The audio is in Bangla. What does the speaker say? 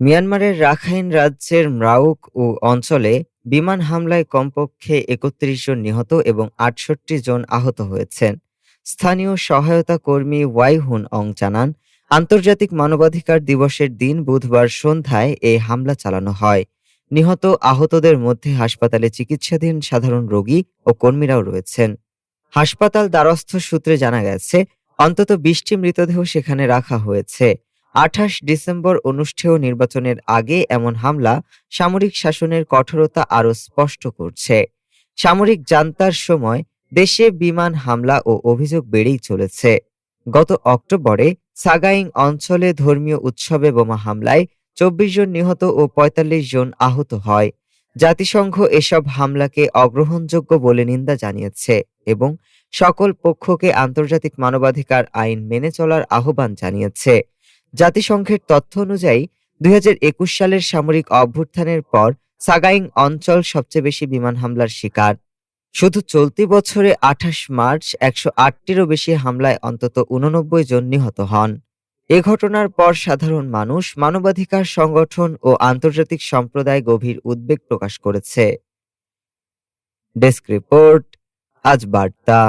মিয়ানমারের রাখাইন রাজ্যের ম্রাউক ও অঞ্চলে বিমান হামলায় কমপক্ষে একত্রিশ জন নিহত এবং আটষট্টি জন আহত হয়েছেন। স্থানীয় সহায়তা কর্মী ওয়াইহুন অং জানান, আন্তর্জাতিক মানবাধিকার দিবসের দিন বুধবার সন্ধ্যায় এই হামলা চালানো হয়। নিহত আহতদের মধ্যে হাসপাতালে চিকিৎসাধীন সাধারণ রোগী ও কর্মীরাও রয়েছেন। হাসপাতাল দ্বারস্থ সূত্রে জানা গেছে, অন্তত বিশটি মৃতদেহ সেখানে রাখা হয়েছে। আঠাশ ডিসেম্বর অনুষ্ঠেয় নির্বাচনের আগে এমন হামলা সামরিক শাসনের কঠোরতা আরও স্পষ্ট করছে। সামরিক জান্তার সময় দেশে বিমান হামলা ও অভিযোগ বেড়েই চলেছে। গত অক্টোবরে সাগাইং অঞ্চলে ধর্মীয় উৎসবে বোমা হামলায় চব্বিশ জন নিহত ও ৪৫ জন আহত হয়। জাতিসংঘ এসব হামলাকে অগ্রহণযোগ্য বলে নিন্দা জানিয়েছে এবং সকল পক্ষকে আন্তর্জাতিক মানবাধিকার আইন মেনে চলার আহ্বান জানিয়েছে। জাতিসংঘের তথ্য অনুযায়ী, দুই হাজার একুশ সালের সামরিক অভ্যুত্থানের পর সাগাইং অঞ্চল সবচেয়ে বেশি বিমান হামলার শিকার। শুধু চলতি বছরে আঠাশ মার্চ একশো আটটিরও বেশি হামলায় অন্তত উননব্বই জন নিহত হন। এ ঘটনার পর সাধারণ মানুষ, মানবাধিকার সংগঠন ও আন্তর্জাতিক সম্প্রদায় গভীর উদ্বেগ প্রকাশ করেছে। ডেস্ক রিপোর্ট, আজ বার্তা।